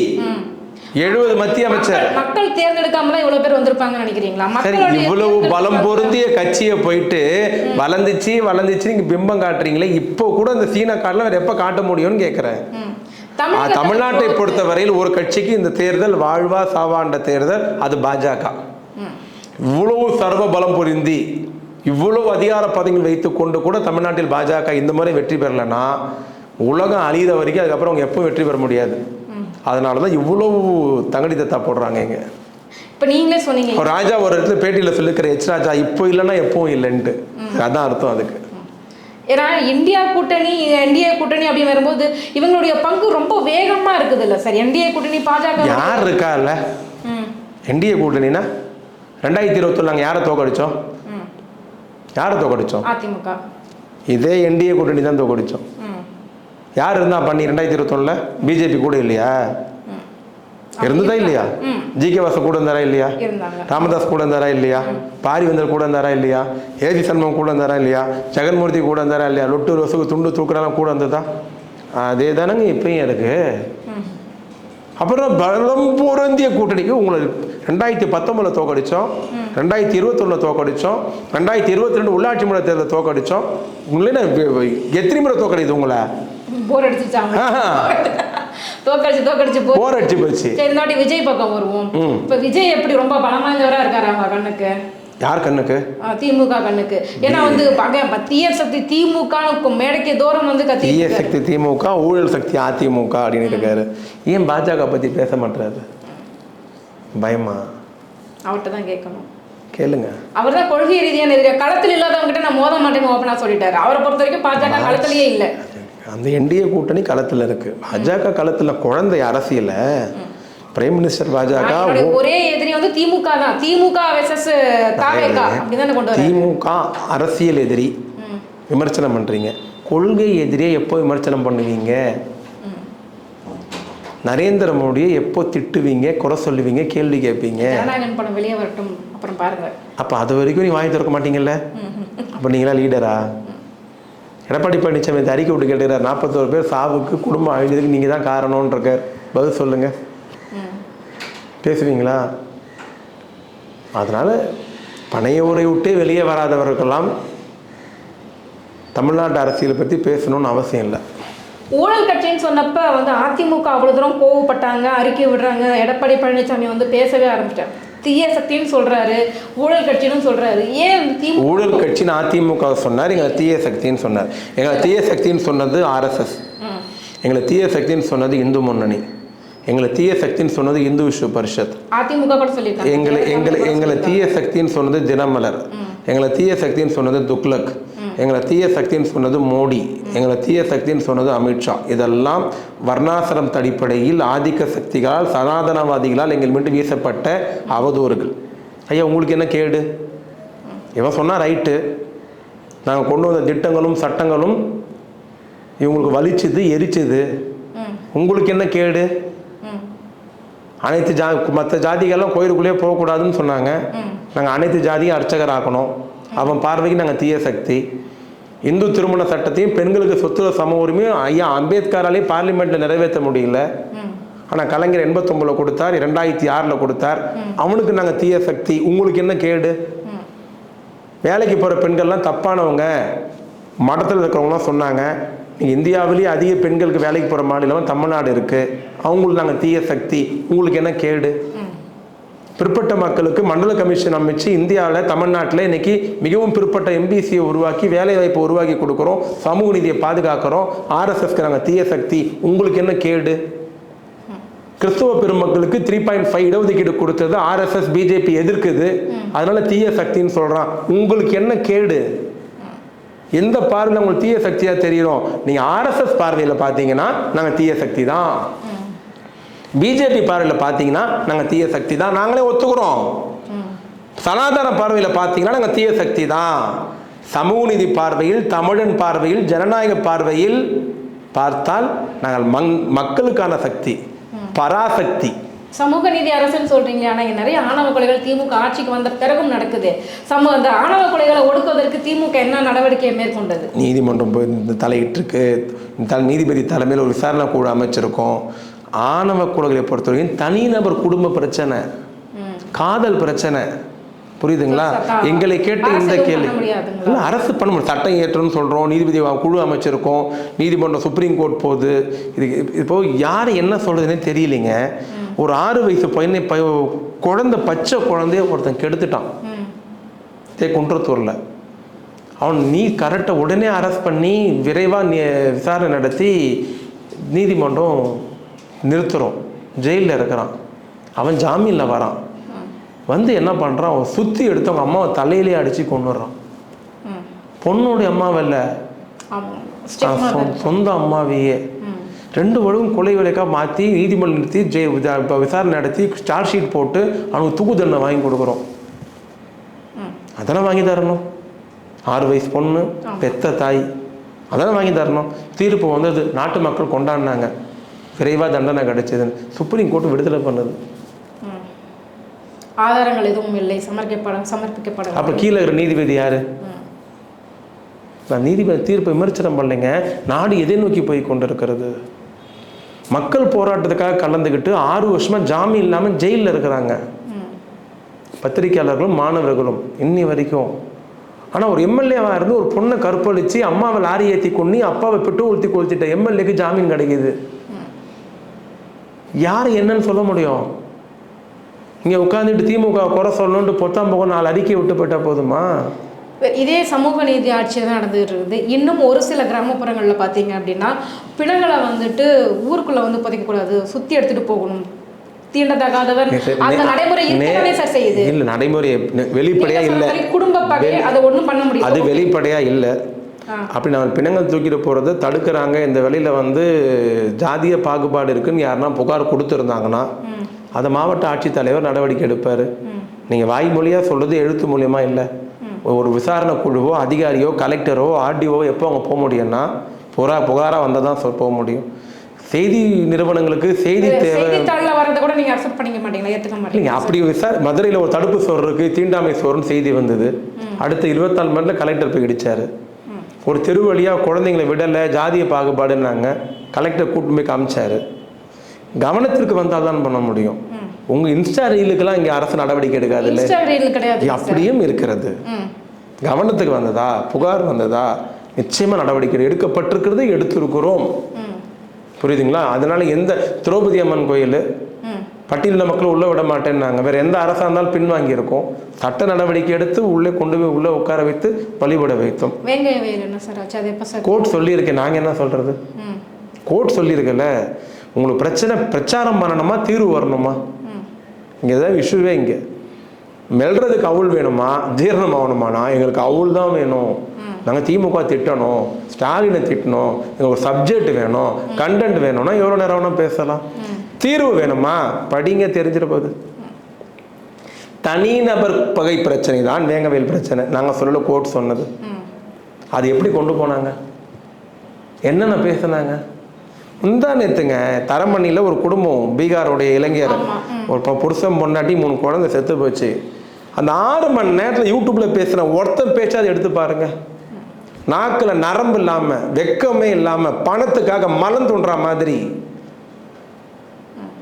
Speaker 1: எழுபது மத்திய அமைச்சர்.
Speaker 2: மக்கள் மக்கள் தேர்ந்தெடுக்காம தான் இவ்வளவு பேர் வந்திருப்பாங்கன்னு நினைக்கிறீங்களா?
Speaker 1: சரி இவ்வளவு பலம் பொருந்திய கட்சியை போயிட்டு வளர்ந்துச்சு வளர்ந்துச்சு நீங்க பிம்பம் காட்டுறீங்களே இப்போ கூட இந்த சீன காட்டில் வேற எப்ப காட்ட முடியும்னு கேட்குறேன் தமிழ்நாட்டை
Speaker 2: பொறுத்த-
Speaker 1: பொறுத்தவரையில் ஒரு கட்சிக்கு இந்த தேர்தல் வாழ்வா சாவாண்ட தேர்தல் அது பாஜக. இவ்வளவு சர்வ பலம் பொருந்தி இவ்வளவு அதிகார பதவிகள் வைத்துக் கொண்டு கூட தமிழ்நாட்டில் பாஜக இந்த முறை வெற்றி பெறலைன்னா உலகம் அழியிற வரைக்கும் அதுக்கப்புறம் அவங்க எப்போ வெற்றி பெற முடியாது. அதனால தான் இவ்வளவு தங்கடி தத்தா போடுறாங்க இங்க.
Speaker 2: இப்ப நீங்களே சொன்னீங்க.
Speaker 1: ராஜா ஒரு இடத்துல பேட்டியில் சொல்லிக்கிற எச் ராஜா இப்போ இல்லைன்னா எப்பவும் இல்லைன்ட்டு. அதான் அர்த்தம் அதுக்கு.
Speaker 2: ஏன்னா இந்தியா கூட்டணி என்டிஏ கூட்டணி அப்படின்னு வரும்போது இவங்களுடைய பங்கு ரொம்ப வேகமா இருக்குது இல்ல சார்? என்டிஏ கூட்டணி பாஜக
Speaker 1: யார் இருக்கா இல்லை? என்டிஏ கூட்டணினா? ரெண்டாயிரத்தி இருபத்தொன்னு நாங்கள் யாரை தோக்கடிச்சோம். யாரை தோக்கடிச்சோம்?
Speaker 2: அதிமுக.
Speaker 1: இதே என்டிஏ கூட்டணி தான் தோக்கடிச்சோம். யார் இருந்தா பண்ணி ரெண்டாயிரத்தி இருபத்தொன்னுல பிஜேபி கூட இல்லையா? இருந்ததா இல்லையா. ஜி கே வாசன் கூட இருந்தாரா இல்லையா? ராமதாஸ் கூட இருந்தாரா இல்லையா? பாரிவேந்தர் கூட இருந்தாரா இல்லையா? ஏஜி சண்முகம் கூட இருந்தாரா இல்லையா? ஜெகன்மூர்த்தி கூட இருந்தாரா இல்லையா? லொட்டு ரசுக்கு துண்டு தூக்குறாலாம் கூட இருந்ததா அதே தானங்க இப்பயும் இருக்கு.
Speaker 2: ம்.
Speaker 1: அப்புறம் பலம் பொருந்திய கூட்டணிக்கு உங்களை ரெண்டாயிரத்தி பத்தொன்பதுல தோக்கடிச்சோம். ரெண்டாயிரத்தி இருபத்தொன்னுல தோக்கடிச்சோம். ரெண்டாயிரத்தி இருபத்தி ரெண்டு உள்ளாட்சி மன்ற தேர்தலில் தோக்கடிச்சோம். உங்களே எத்தனை முறை தோக்கடிது உங்களை?
Speaker 2: போர் அடிச்சுட்டாங்க. தோக்கடிச்சு தோக்கடிச்சு
Speaker 1: போர் அடிச்சு போச்சு.
Speaker 2: சரி இந்த வாட்டி விஜய் பக்கம் வருவோம். இப்ப விஜய் எப்படி ரொம்ப பலமாஞ்சவரா இருக்காரு அவங்க கண்ணுக்கு?
Speaker 1: யார் கண்ணுக்கு?
Speaker 2: திமுக கண்ணுக்கு. ஏன்னா வந்து பக தீய சக்தி திமுக மேடைக்கு தூரம் வந்து
Speaker 1: தீய சக்தி திமுக ஊழல் சக்தி அதிமுக அப்படின்னு இருக்காரு. ஏன் பாஜக பத்தி பேச மாட்டாரு பயமா?
Speaker 2: அவர்கிட்ட தான் கேட்கணும்.
Speaker 1: கேளுங்க.
Speaker 2: அவர் தான் கொள்கை ரீதியான எதிரியா களத்தில் இல்லாதவங்க நான் மோத மாட்டேன்னு ஓப்பனா சொல்லிட்டாரு. அவரை பொறுத்த வரைக்கும் பாஜக களத்திலேயே இல்லை.
Speaker 1: அந்த என்டிஏ கூட்டணி களத்துல இருக்கு. பாஜக களத்துல குழந்தை அரசியல பிரைம் மினிஸ்டர் பாஜக
Speaker 2: ஒரே எதிரி வந்து திமுக தான். திமுக
Speaker 1: திமுக அரசியல் எதிரி. விமர்சனம் பண்றீங்க. கொள்கை எதிரியை எப்போ விமர்சனம் பண்ணுவீங்க? நரேந்திர மோடியை எப்போ திட்டுவீங்க? குறை சொல்லுவீங்க? கேள்வி கேட்பீங்க?
Speaker 2: வெளியே வரட்டும். அப்புறம் பாருங்க.
Speaker 1: அப்போ அது வரைக்கும் நீ வாங்கி திறக்க மாட்டீங்கல்ல? அப்போ நீங்களா லீடரா எடப்பாடி பழனிசாமி அறிக்கை விட்டு கேட்டுக்கிறார். நாற்பத்தோரு பேர் சாவுக்கு குடும்பம் அழிஞ்சதுக்கு நீங்கள் தான் காரணம்னு இருக்கார் பதில் சொல்லுங்க.
Speaker 2: ம்.
Speaker 1: பேசுவீங்களா? அதனால் பனைய ஊரை விட்டே வெளியே வராதவர்களெல்லாம் தமிழ்நாட்டு அரசியலை பற்றி பேசணும்னு அவசியம் இல்லை.
Speaker 2: ஊழல் கட்சின்னு சொன்னப்ப வந்து அதிமுக அவ்வளவு தூரம் கோவப்பட்டாங்க அறிக்கை விடுறாங்க எடப்பாடி பழனிசாமி வந்து பேசவே ஆரம்பிச்சிட்டார். தீய சக்தின்னு சொல்றாரு ஊழல் கட்சின்னு சொல்றாரு. ஏன் திமுக
Speaker 1: ஊழல் கட்சின்னு அதிமுக சொன்னார் எங்களை தீய சக்தின்னு சொன்னார். எங்களை தீய சக்தின்னு சொன்னது ஆர்எஸ்எஸ். எங்களை தீய சக்தின்னு சொன்னது இந்து முன்னணி. எங்களை தீய சக்தின்னு சொன்னது இந்து விஸ்வ பரிஷத். எங்களை எங்களை எங்களை தீய சக்தின்னு சொன்னது தினமலர். எங்களை தீய சக்தின்னு சொன்னது துக்ளக். எங்களை தீய சக்தின்னு சொன்னது மோடி. எங்களை தீய சக்தின்னு சொன்னது அமித்ஷா இதெல்லாம் வர்ணாசிரம் அடிப்படையில் ஆதிக்க சக்திகளால் சனாதனவாதிகளால் எங்கள் மீது வீசப்பட்ட அவதூறுகள். ஐயா உங்களுக்கு என்ன கேடு? இவன் சொன்னா ரைட்டு. நாங்கள் கொண்டு வந்த திட்டங்களும் சட்டங்களும் இவங்களுக்கு வலிச்சுது எரிச்சுது. உங்களுக்கு என்ன கேடு. அனைத்து ஜா மற்ற ஜாதிகள்லாம் கோயிலுக்குள்ளேயே போகக்கூடாதுன்னு சொன்னாங்க. நாங்கள் அனைத்து ஜாதியும் அர்ச்சகர் ஆக்கணும் அவன் பார்வைக்கு நாங்கள் தீய சக்தி. இந்து திருமண சட்டத்தையும் பெண்களுக்கு சொத்துல சம உரிமையும் ஐயா அம்பேத்கராலே பார்லிமெண்ட்ல நிறைவேற்ற முடியல. ஆனால் கலைஞர் எண்பத்தொம்பதுல கொடுத்தார் ரெண்டாயிரத்தி ஆறில் கொடுத்தார். அவனுக்கு நாங்கள் தீய சக்தி. உங்களுக்கு என்ன கேடு. வேலைக்கு போகிற பெண்கள்லாம் தப்பானவங்க. மடத்தில் இருக்கிறவங்களாம் சொன்னாங்க. இந்தியாவிலேயே அதிக பெண்களுக்கு வேலைக்கு போகிற மாநிலம் தமிழ்நாடு இருக்குது அவங்களுக்கு நாங்கள் தீய சக்தி. உங்களுக்கு என்ன கேடு? பிற்பட்ட மக்களுக்கு மண்டல கமிஷன் அமைச்சு இந்தியாவில் தமிழ்நாட்டில் இன்னைக்கு மிகவும் பிற்பட்ட எம்பிசியை உருவாக்கி வேலை வாய்ப்பை உருவாக்கி கொடுக்குறோம். சமூக நீதியை பாதுகாக்கிறோம். ஆர்எஸ்எஸ்க்கு நாங்கள் தீய சக்தி. உங்களுக்கு என்ன கேடு? கிறிஸ்துவ பெருமக்களுக்கு த்ரீ பாயிண்ட் ஃபைவ் இடஒதுக்கீடு கொடுத்தது ஆர்எஸ்எஸ் பிஜேபி எதிர்க்குது. அதனால தீய சக்தின்னு சொல்றான். உங்களுக்கு என்ன கேடு? எந்த பார்வையில் உங்களுக்கு தீய சக்தியாக தெரியும் நீங்கள் ஆர்எஸ்எஸ் பார்வையில் பார்த்தீங்கன்னா நாங்கள் தீய சக்தி தான் பிஜேபி பார்வையில் பார்த்தீங்கன்னா நாங்கள் தீய சக்தி தான் நாங்களே ஒத்துக்கிறோம். சனாதன பார்வையில் பார்த்தீங்கன்னா நாங்கள் தீய சக்தி தான் சமூக நீதி பார்வையில் தமிழன் பார்வையில் ஜனநாயக பார்வையில் பார்த்தால் நாங்கள் மங் மக்களுக்கான சக்தி பராசக்தி.
Speaker 2: சமூக நீதி அரசுன்னு சொல்றீங்க ஆனா இங்க நிறைய ஆணவ கொலைகள் திமுக ஆட்சிக்கு வந்த பிறகும் நடக்குது. சமூக அந்த ஆணவ கொலைகளை ஒடுக்குவதற்கு திமுக என்ன நடவடிக்கையை மேற்கொண்டது?
Speaker 1: நீதிமன்றம் போய் இந்த தலையிட்டிருக்கு. தலை நீதிபதி தலைமையில் ஒரு விசாரணை குழு அமைச்சிருக்கோம். ஆணவ கொலைகளை பொறுத்தவரைக்கும் தனிநபர் குடும்ப பிரச்சனை. காதல் பிரச்சனை. புரியுதுங்களா. எங்களை கேட்ட இந்த கேள்வி? இல்லை அரசு பண்ண முடியும் சட்டம் ஏற்றணும்னு சொல்கிறோம் நீதிபதி குழு அமைச்சிருக்கோம். நீதிமன்றம் சுப்ரீம் கோர்ட் போகுது. இது இப்போ யார் என்ன சொல்கிறதுனே தெரியலைங்க. ஒரு ஆறு வயசு பையனை ப குழந்தை பச்சை குழந்தைய ஒருத்தன் கெடுத்துட்டான். தே குன்றத்தூரில். அவன் நீ கரெக்டாக உடனே அரெஸ்ட் பண்ணி விரைவாக விசாரணை நடத்தி நீதிமன்றம் நிறுத்துகிறோம் ஜெயிலில் இருக்கிறான். அவன் ஜாமீனில் வரான். வந்து என்ன பண்ணுறான் அவன் சுற்றி எடுத்து அவங்க அம்மாவை தலையிலே அடித்து கொண்டுடுறான். பொண்ணுடைய
Speaker 2: ஸ்டிக்மா
Speaker 1: சொ- சொந்த அம்மாவையே. ரெண்டு வழுவும் கொலை வழக்காக மாற்றி நீதிமன்றம் நிறுத்தி ஜெய் இப்ப விசாரணை நடத்தி சார்ஜ் ஷீட் போட்டு அவனுக்கு தூக்கு தண்டனை வாங்கி கொடுக்குறோம். அதெல்லாம் வாங்கி தரணும். ஆறு வயசு பொண்ணு பெத்த தாய் அதெல்லாம் வாங்கி தரணும். தீர்ப்பு வந்தது நாட்டு மக்கள் கொண்டாடினாங்க. விரைவாக தண்டனை கிடைச்சதுன்னு சுப்ரீம் கோர்ட் விடுதலை பண்ணுது.
Speaker 2: ஆதாரங்கள் எதுவும் இல்லை. சமர்ப்பிக்கப்பட சமர்ப்பிக்கப்பட
Speaker 1: அப்போ கீழே இருக்கிற நீதிபதி யாரு? நான் நீதிபதி தீர்ப்பை விமர்சனம் பண்ணலைங்க. நாடு எதை நோக்கி போய் கொண்டிருக்கிறது? மக்கள் போராட்டத்துக்காக கலந்துக்கிட்டு ஆறு வருஷமாக ஜாமீன் இல்லாமல் ஜெயிலில் இருக்கிறாங்க. பத்திரிகையாளர்களும் மாணவர்களும் இன்னி வரைக்கும். ஆனால் ஒரு எம்எல்ஏவாக இருந்து ஒரு பொண்ணை கற்பழித்து அம்மாவை லாரி ஏற்றி கொண்டு அப்பாவை பெட்டு உளுத்தி கொளுத்திட்ட எம்எல்ஏக்கு ஜாமீன் கிடைக்கிது. யார் என்னன்னு சொல்ல முடியும்? இங்கே உட்காந்துட்டு திமுக குறை சொல்லணுன்ட்டு பொத்தாம் போக நாலு அறிக்கை விட்டு போயிட்டா போதுமா?
Speaker 2: இதே சமூக நீதி ஆட்சி தான் நடந்துகிட்டு இருக்குது இன்னும் ஒரு சில கிராமப்புறங்களில் பார்த்தீங்க அப்படின்னா பிணங்களை வந்துட்டு ஊருக்குள்ள வந்து புதைக்கக்கூடாது. சுற்றி எடுத்துட்டு போகணும். தீண்டத்தகாதவர். அந்த நடைமுறை சார் செய்யுது.
Speaker 1: இல்லை நடைமுறை வெளிப்படையா இல்லை.
Speaker 2: குடும்ப பகை அதை ஒண்ணும் பண்ண முடியாது
Speaker 1: அது வெளிப்படையா இல்லை. அப்படி நம்ம பிணங்கள் தூக்கிட்டு போகிறத தடுக்கிறாங்க. இந்த வெளியில வந்து ஜாதிய பாகுபாடு இருக்குன்னு யாருன்னா புகார் கொடுத்துருந்தாங்கன்னா அதை மாவட்ட ஆட்சித்தலைவர் நடவடிக்கை எடுப்பார். நீங்கள் வாய்மொழியாக சொல்கிறது எழுத்து மூலியமா இல்லை. ஒரு விசாரணை குழுவோ அதிகாரியோ கலெக்டரோ ஆர்டிஓ எப்போ அவங்க போக முடியும்னா புகா புகாராக வந்தால் தான் போக முடியும். செய்தி நிறுவனங்களுக்கு செய்தி தேவை.
Speaker 2: வரதை கூட நீங்க அக்செப்ட் பண்ணிக்க மாட்டீங்களா? ஏத்துக்க மாட்டீங்க
Speaker 1: இல்லைங்க அப்படி விசார மதுரையில் ஒரு தடுப்பு சோறு இருக்கு தீண்டாமை சோறுன்னு செய்தி வந்தது. அடுத்த இருபத்தாலு மணி நேரத்தில் கலெக்டர் போய் இடிச்சாரு. ஒரு தெரு வழியாக குழந்தைங்களை விடலை ஜாதிய பாகுபாடுன்னாங்க கலெக்டர் கூட்டு போய் காமிச்சாரு. கவனத்திற்கு வந்தால் தான் பண்ண முடியும். உங்க இன்ஸ்டா ரீலுக்கெல்லாம் இங்கே அரசு நடவடிக்கை எடுக்காது இல்லை? அப்படியும் இருக்கிறது. கவனத்துக்கு வந்ததா? புகார் வந்ததா? நிச்சயமா நடவடிக்கை எடுக்கப்பட்டிருக்கிறது எடுத்திருக்கிறோம். புரியுதுங்களா? அதனால எந்த திரௌபதி அம்மன் கோயில்?
Speaker 2: ம்.
Speaker 1: பட்டியலின மக்களை உள்ளே விட மாட்டேன்னாங்க. வேற எந்த அரசாக இருந்தாலும் பின்வாங்கியிருக்கோம். சட்ட நடவடிக்கை எடுத்து உள்ளே கொண்டு போய் உள்ளே உட்கார வைத்து வழிபட வைத்தோம். கோர்ட் சொல்லியிருக்கேன். நாங்கள் என்ன சொல்கிறது கோர்ட் சொல்லியிருக்கல உங்களுக்கு பிரச்சனை பிரச்சாரம் பண்ணணுமா? தீர்வு வரணுமா? இங்கே தான் இஷ்யூவே இங்கே. மெல்றதுக்கு அவுள் வேணுமா? ஜீரணம் ஆகணுமானா எங்களுக்கு அவுள் தான் வேணும். நாங்கள் திமுக திட்டணும். ஸ்டாலினை திட்டணும். எங்களுக்கு ஒரு சப்ஜெக்ட் வேணும். கண்டென்ட் வேணும்னா எவ்வளோ நேரம் வேணால் பேசலாம். தீர்வு வேணுமா? படிங்க தெரிஞ்சிட போகுது. தனிநபர் பகை பிரச்சனை தான் வேங்கவேல் பிரச்சனை. நாங்கள் சொல்லல கோர்ட் சொன்னது. அது எப்படி கொண்டு போனாங்க? என்னென்ன பேசுனாங்க? முந்தா நேத்துங்க தரமணியில் ஒரு குடும்பம் பீகாருடைய இளைஞர். ஒரு புருஷன் பொண்டாட்டி மூணு குழந்தை செத்து போச்சு. அந்த ஆறு மணி நேரத்தில் யூடியூப்ல பேசுன ஒருத்தன் பேச்சா அதை எடுத்து பாருங்க. நாக்கில் நரம்பு இல்லாம வெக்கமே இல்லாம பணத்துக்காக மலம் தோன்ற மாதிரி.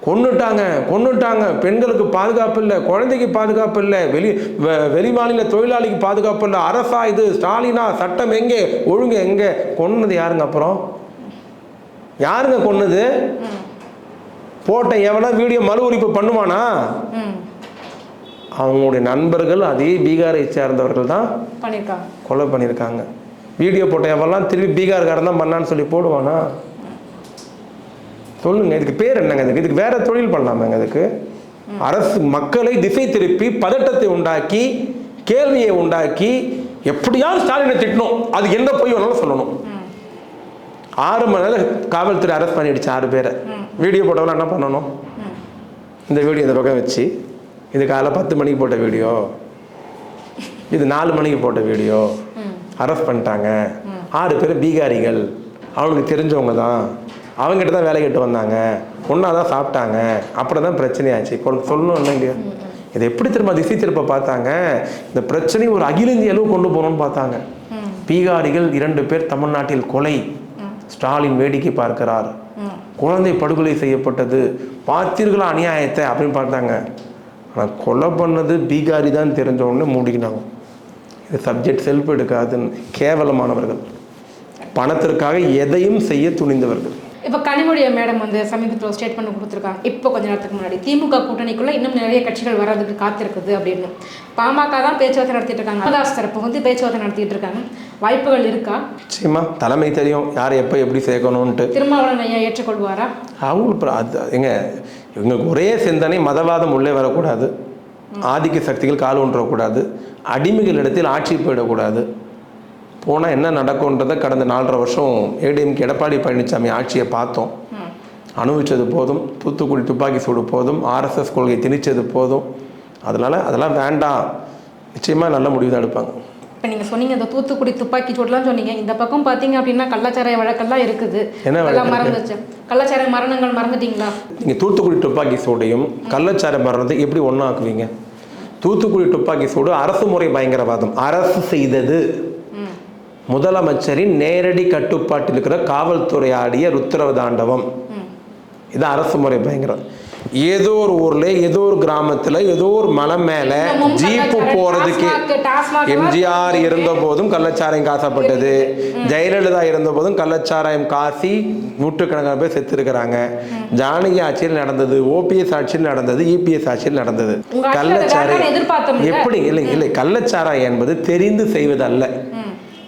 Speaker 1: கொன்னுட்டாங்க கொன்னுட்டாங்க. பெண்களுக்கு பாதுகாப்பு இல்லை குழந்தைக்கு பாதுகாப்பு இல்லை வெளி வெளிமாநில தொழிலாளிக்கு பாதுகாப்பு இல்லை அரசா இது ஸ்டாலினா சட்டம் எங்கே ஒழுங்கு எங்கே கொன்னது யாருங்க அப்புறம்? யாருங்க கொன்னது? போட்ட எவனா வீடியோ மறு உரிப்பு பண்ணுவானா? அவங்களுடைய நண்பர்கள் அதே பீகாரை சேர்ந்தவர்கள் தான் கொலை பண்ணியிருக்காங்க வீடியோ போட்ட எவெல்லாம் திருப்பி பீகார்காரன் தான் பண்ணான்னு சொல்லி போடுவானா? சொல்லுங்க இதுக்கு பேர் என்னங்க இதுக்கு? இதுக்கு வேற தொழில் பண்ணலாமாங்க இதுக்கு. அரசு மக்களை திசை திருப்பி பதட்டத்தை உண்டாக்கி கேள்வியை உண்டாக்கி எப்படியாவது ஸ்டாலினை திட்டணும். அது என்ன போய் வேணாலும் சொல்லணும். ஆறு மணி நேரம் காவல்துறை அரெஸ்ட் பண்ணிடுச்சு ஆறு பேரை. வீடியோ போட்டவங்க என்ன பண்ணணும்? இந்த வீடியோ இந்த பக்கம் வச்சு இது காலைல பத்து மணிக்கு போட்ட வீடியோ இது நாலு மணிக்கு போட்ட வீடியோ அரெஸ்ட் பண்ணிட்டாங்க. ஆறு பேர் பீகாரிகள். அவனுக்கு தெரிஞ்சவங்க தான். அவங்ககிட்ட தான் வேலை கேட்டு வந்தாங்க. ஒன்றா தான் சாப்பிட்டாங்க. அப்படி தான் பிரச்சனையாச்சு சொல்லணும் இல்லை இல்லையா? இதை எப்படி திரும்ப திசை திருப்ப பார்த்தாங்க? இந்த பிரச்சனை ஒரு அகில இந்திய அளவு கொண்டு போகணும்னு பார்த்தாங்க. பீகாரிகள் இரண்டு பேர் தமிழ்நாட்டில் கொலை. ஸ்டாலின் வேடிக்கை பார்க்கிறார். குழந்தை படுகொலை செய்யப்பட்டது. பார்த்தீர்களா அநியாயத்தை? அப்படின்னு பார்த்தாங்க. ஆனால் கொலை பண்ணது பீகாரி தான் தெரிஞ்ச உடனே மூடிக்கினாங்க இது சப்ஜெக்ட் செல்ஃப் எடுக்காதுன்னு கேவலமானவர்கள். பணத்திற்காக எதையும் செய்ய துணிந்தவர்கள்.
Speaker 2: இப்போ கனிமொழிய மேடம் வந்து சமீபத்தில் ஒரு ஸ்டேட்மெண்ட் கொடுத்துருக்காங்க. இப்போ கொஞ்ச நேரத்துக்கு முன்னாடி. திமுக கூட்டணிக்குள்ள இன்னும் நிறைய கட்சிகள் வர்றதுக்கு காத்திருக்குது அப்படின்னு. பாமக தான் பேச்சுவார்த்தை நடத்திட்டு இருக்காங்க. ராமதாஸ் தரப்பு வந்து பேச்சுவார்த்தை நடத்திட்டு இருக்காங்க. வாய்ப்புகள் இருக்கா?
Speaker 1: நிச்சயமா. தலைமை தெரியும். யாரை எப்போ எப்படி சேர்க்கணும்ன்ட்டு.
Speaker 2: திருமாவளவன் ஐயா ஏற்றுக்கொள்வாரா?
Speaker 1: அவங்க அது எங்க இவங்களுக்கு ஒரே சிந்தனை மதவாதம் உள்ளே வரக்கூடாது. ஆதிக்க சக்திகள் கால் ஊன்றக்கூடாது. அடிமைகள் இடத்தில் ஆட்சி போயிடக்கூடாது. போனால் என்ன நடக்கும்ன்றதை கடந்த நாலரை வருஷம் ஏடிஎம்கே எடப்பாடி பழனிசாமி ஆட்சியை பார்த்தோம்.
Speaker 2: ம்
Speaker 1: அனுபவிச்சது போதும் தூத்துக்குடி துப்பாக்கி சூடு போதும் ஆர்எஸ்எஸ் கொள்கை திணிச்சது போதும். அதனால் அதெல்லாம் வேண்டாம். நிச்சயமாக நல்ல முடிவு தான் எடுப்பாங்க.
Speaker 2: இப்போ நீங்கள் சொன்னீங்க இந்த தூத்துக்குடி துப்பாக்கி சூடெலாம் சொன்னீங்க. இந்த பக்கம் பார்த்தீங்க அப்படின்னா கள்ளச்சாராய வழக்கெல்லாம் இருக்குது.
Speaker 1: என்ன
Speaker 2: மறந்துச்சு. கள்ளச்சாராய மரணங்கள் மறந்துட்டீங்களா?
Speaker 1: நீங்கள் தூத்துக்குடி துப்பாக்கி சூடையும் கள்ளச்சார மரணத்தை எப்படி ஒன்றாக்குவீங்க தூத்துக்குடி துப்பாக்கி சூடு அரசு முறை பயங்கரவாதம். அரசு செய்தது. முதலமைச்சரின் நேரடி கட்டுப்பாட்டில் இருக்கிற காவல்துறை ஆடிய ருத்ரவ தாண்டவம்
Speaker 2: ம்
Speaker 1: இது அரசு முறை பயங்கரம். ஏதோ ஒரு ஊர்ல ஏதோ ஒரு கிராமத்துல ஏதோ ஒரு மலை மேல ஜீப்பு
Speaker 2: கள்ளச்சாராயம்,
Speaker 1: போறதுக்கு எம்ஜிஆர். இருந்த போதும் கள்ளச்சாராயம் காசப்பட்டது. ஜெயலலிதா இருந்த போதும் கள்ளச்சாராயம் காசி நூற்றுக்கணக்கான பேர் செத்து இருக்கிறாங்க ஜானகி ஆட்சியில் நடந்தது ஓபிஎஸ் ஆட்சியில் நடந்தது இபிஎஸ் ஆட்சியில் நடந்தது.
Speaker 2: எதிர்பார்த்தோம்ல?
Speaker 1: எப்படி? இல்லை இல்லை. கள்ளச்சாராயம் என்பது தெரிந்து செய்வதல்ல.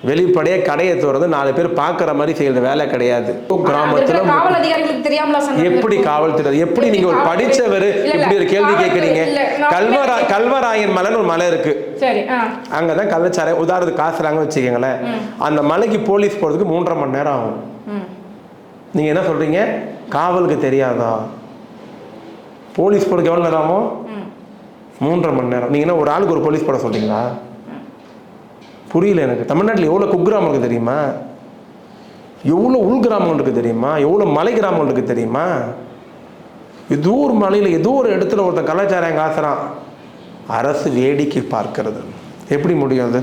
Speaker 1: வெளிப்படையா கடையை திறந்து நாலு பேர் பார்க்குற மாதிரி செய்யற வேலை கிடையாது. கிராமத்துல எப்படி? காவல்துறை எப்படி நீங்க ஒரு
Speaker 2: இல்ல,
Speaker 1: இப்படி ஒரு கேள்வி கேட்குறீங்க கல்வரா கல்வராயன் மலைன்னு ஒரு மலை இருக்கு.
Speaker 2: சரி ஆ.
Speaker 1: அங்கதான் கள்ளச்சாராயம் உதாரணத்துக்கு காசுறாங்கன்னு வச்சுக்கோங்களேன். அந்த மலைக்கு போலீஸ் போறதுக்கு மூன்றரை மணி நேரம் ஆகும்.
Speaker 2: ம்.
Speaker 1: நீங்க என்ன சொல்றீங்க? காவலுக்கு தெரியாதா? போலீஸ் போறதுக்கு எவ்வளவு நேரம் ஆகும்? மூன்றரை மணி நேரம். நீங்க என்ன ஒரு ஆளுக்கு ஒரு போலீஸ் போட சொல்றீங்களா? புரியல எனக்கு. தமிழ்நாட்டில் எவ்வளோ குக்கிராமம் இருக்குது தெரியுமா? எவ்வளோ உள் கிராமம் இருக்குது தெரியுமா? எவ்வளோ மலை கிராமம் இருக்குது தெரியுமா? ஏதோ ஒரு மலையில் ஏதோ ஒரு இடத்துல ஒருத்தன் கலாச்சாரம் காசுறான் அரசு வேடிக்கை பார்க்கிறது. எப்படி முடியும் அது?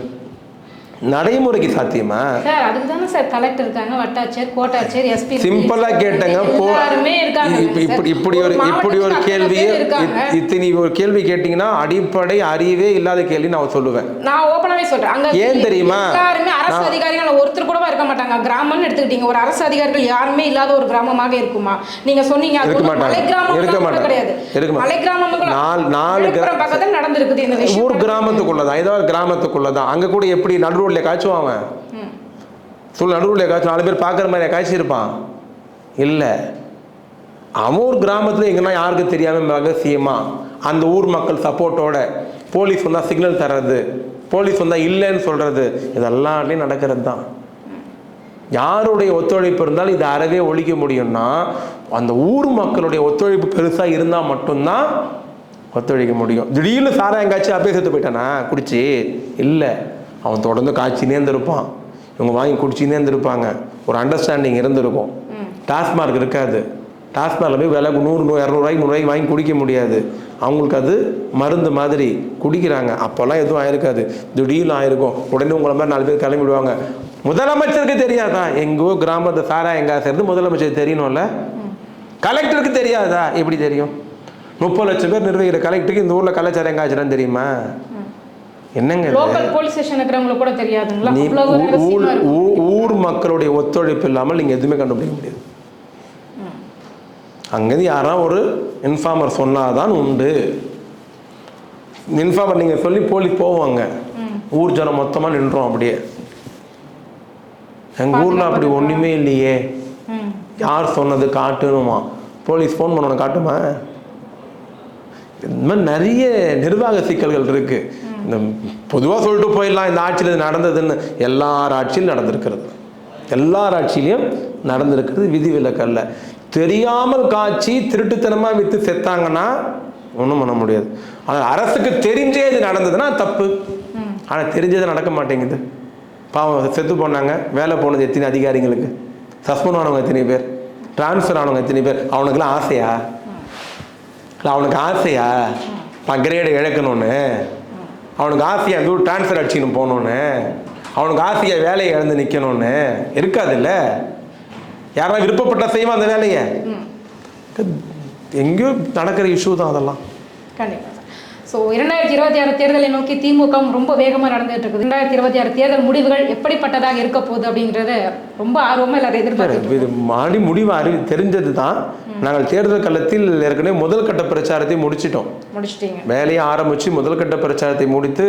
Speaker 1: நடைமுறைக்கு சாத்தியமா?
Speaker 2: சார் அதுக்கு தானே சார் கலெக்டர் இருக்காங்க வட்டாட்சியர் கோட்டாட்சியர் எஸ்பி
Speaker 1: சிம்பிளா கேட்டேங்க. இப்படி இப்படி ஒரு இப்படி ஒரு கேள்வியை இத்- இத்தனை ஒரு கேள்வி கேட்டீங்கன்னா அடிப்படை அறிவே இல்லாத கேள்வி நான் சொல்லுவேன்.
Speaker 2: நான் ஓப்பனாவே சொல்றேன். அங்க
Speaker 1: ஏன் தெரியுமா?
Speaker 2: எல்லாருமே அரசு அதிகாரிகள் ஒருத்தர் கூட இருக்க மாட்டாங்க. கிராமம்னு எடுத்துக்கிட்டீங்க. ஒரு அரசு அதிகாரிகள் யாருமே இல்லாத ஒரு கிராமமாக இருக்குமா? நீங்க சொன்னீங்க
Speaker 1: இருக்க மாட்டாங்க.
Speaker 2: கிராமம்
Speaker 1: இருக்க மாட்டாங்க.
Speaker 2: கிடையாது. மலை கிராமங்கள்
Speaker 1: நாலு- நாலு
Speaker 2: பக்கத்துல நடந்திருக்குது இந்த விஷயம்.
Speaker 1: ஊர் கிராமத்துக்குள்ள தான் ஏதோ ஒரு கிராமத்துக்குள்ள தான் அங்க கூட எப்படி நடு ரோட்லேயே காய்ச்சுவான் அவன். சொல்லு நடு ரோட்லேயே காய்ச்சி நாலு பேர் பார்க்குற மாதிரி காய்ச்சிருப்பான் இல்லை இல்ல. அவன் ஒரு கிராமத்துல எங்கன்னா யாருக்கும் தெரியாமல் ரகசியமாக அந்த ஊர் மக்கள் சப்போர்ட்டோட போலீஸ் வந்தால் சிக்னல் தர்றது போலீஸ் வந்தால் இல்லைன்னு சொல்றது இதெல்லாம் நடக்கிறது தான் யாருடைய ஒத்துழைப்பு இருந்தாலும் இதை அறவே ஒழிக்க முடியும்னா அந்த ஊர் மக்களுடைய ஒத்துழைப்பு பெருசா இருந்தால் மட்டும்தான் ஒத்துழைக்க முடியும். திடீர்னு சாராயம் எங்காச்சும் அப்படியே செத்து போயிட்டானா? குடிச்சு. இல்லை. அவன் தொடர்ந்து காய்ச்சினே இருந்திருப்பான். இவங்க வாங்கி குடிச்சினே இருந்திருப்பாங்க. ஒரு அண்டர்ஸ்டாண்டிங் இருந்திருக்கும். டாஸ்மார்க் இருக்காது. டாஸ்மார்க்ல போய் விலை நூறு நூறு இரநூறுவாய்க்கு நூறுரூவாய்க்கு வாங்கி குடிக்க முடியாது. அவங்களுக்கு அது மருந்து மாதிரி குடிக்கிறாங்க. அப்போல்லாம் எதுவும் ஆயிருக்காது. திடீர்னு ஆயிருக்கும். உடனே உங்களை மாதிரி நாலு பேர் கிளம்பிடுவாங்க முதலமைச்சருக்கு தெரியாதா? எங்கோ கிராமத்து சாரா எங்கா சேர்ந்து முதலமைச்சருக்கு தெரியணும்ல? கலெக்டருக்கு தெரியாதா? எப்படி தெரியும்? முப்பது லட்சம் பேர் நிர்வகிக்கிற கலெக்டருக்கு இந்த ஊர்ல கலாச்சாரம் எங்காச்சுன்னு தெரியுமா? என்னங்க?
Speaker 2: லோக்கல் போலீஸ் ஸ்டேஷன் கூட தெரியாதுங்களா?
Speaker 1: ஊர் மக்களுடைய ஒத்துழைப்பு இல்லாமல் நீங்க எதுவுமே கண்டுபிடிக்க முடியாது. அங்கேருந்து யாரா ஒரு இன்ஃபார்மர் சொன்னாதான் உண்டு. இன்ஃபார்மர் நீங்க சொல்லி போலீஸ் போவாங்க. ஊர் ஜனம் மொத்தமா நின்றோம் அப்படியே. எங்க ஊர்ல அப்படி ஒண்ணுமே இல்லையே. யார் சொன்னது காட்டணுமா போலீஸ் ஃபோன் பண்ணணும் காட்டுமா? இந்த மாதிரி நிறைய நிர்வாக சிக்கல்கள் இருக்கு. இந்த பொதுவாக சொல்லிட்டு போயிடலாம் இந்த ஆட்சியில் இது நடந்ததுன்னு எல்லார் ஆட்சியிலும் நடந்திருக்கிறது. எல்லார் ஆட்சியிலையும் நடந்திருக்கிறது விதிவிலக்கல்ல தெரியாமல் காய்ச்சி திருட்டுத்தனமாக விற்று செத்தாங்கன்னா ஒன்றும் பண்ண முடியாது. ஆனால் அரசுக்கு தெரிஞ்சே இது நடந்ததுன்னா தப்பு. ஆனால் தெரிஞ்சது நடக்க மாட்டேங்குது. பாவம் செத்து போனாங்க வேலை போனது எத்தனை அதிகாரிங்களுக்கு சஸ்பெண்ட் ஆனவங்க எத்தனை பேர்? ட்ரான்ஸ்ஃபர் ஆனவங்க எத்தனை பேர்? அவனுக்குலாம் ஆசையா? இல்லை அவனுக்கு ஆசையா? நான் கிரேடு இழக்கணும்னு? அவனுக்கு ஆசையா அந்த ஊர் ட்ரான்ஸ்ஃபர் அடிச்சுன்னு போகணுன்னு அவனுக்கு ஆசையா வேலையை இழந்து நிற்கணும்னு இருக்காதுல்ல? யாரெல்லாம் விருப்பப்பட்ட செய்வான் அந்த வேலையை? எங்கேயோ நடக்கிற இஷ்யூ தான் அதெல்லாம்.
Speaker 2: கண்டிப்பா. ஸோ இரண்டாயிரத்தி இருபத்தி ஆறு தேர்தலை நோக்கி திமுக ரொம்ப வேகமாக நடந்துட்டு இருக்குது. இரண்டாயிரத்தி இருபத்தி ஆறு தேர்தல் முடிவுகள் எப்படிப்பட்டதாக இருக்க போகுது அப்படிங்கறத ரொம்ப ஆர்வமா எல்லாரும் எதிர்பார்த்து
Speaker 1: இது மாடி முடிவு அறிவி தெரிஞ்சது தான் நாங்கள் தேர்தல் களத்தில் ஏற்கனவே முதல் கட்ட பிரச்சாரத்தை முடிச்சிட்டோம்.
Speaker 2: முடிச்சிட்டீங்க.
Speaker 1: வேலையை ஆரம்பித்து முதல் கட்ட பிரச்சாரத்தை முடித்து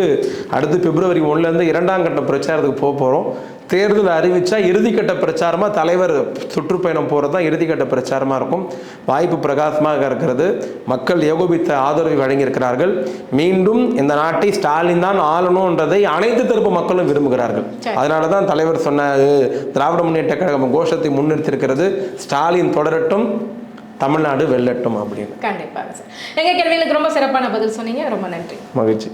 Speaker 1: அடுத்து பிப்ரவரி ஒன்றுலேருந்து இரண்டாம் கட்ட பிரச்சாரத்துக்கு போக போகிறோம் தேர்தல் அறிவிச்சா இறுதிக்கட்ட பிரச்சாரமாக தலைவர் சுற்றுப்பயணம் போகிறது தான் இறுதிக்கட்ட பிரச்சாரமாக இருக்கும். வாய்ப்பு பிரகாசமாக இருக்கிறது. மக்கள் ஏகோபித்த ஆதரவை வழங்கியிருக்கிறார்கள். மீண்டும் இந்த நாட்டை ஸ்டாலின் தான் ஆளணுன்றதை அனைத்து தரப்பு மக்களும் விரும்புகிறார்கள். அதனால தான் தலைவர் சொன்னாரு திராவிட முன்னேற்ற கழகம் கோஷத்தை முன்னிறுத்தியிருக்கிறது. ஸ்டாலின் தொடரட்டும் தமிழ்நாடு வெல்லட்டும் அப்படின்னு.
Speaker 2: கண்டிப்பாக சார். எங்க கேள்விகளுக்கு ரொம்ப சிறப்பான பதில் சொன்னீங்க. ரொம்ப நன்றி.
Speaker 1: மகிழ்ச்சி.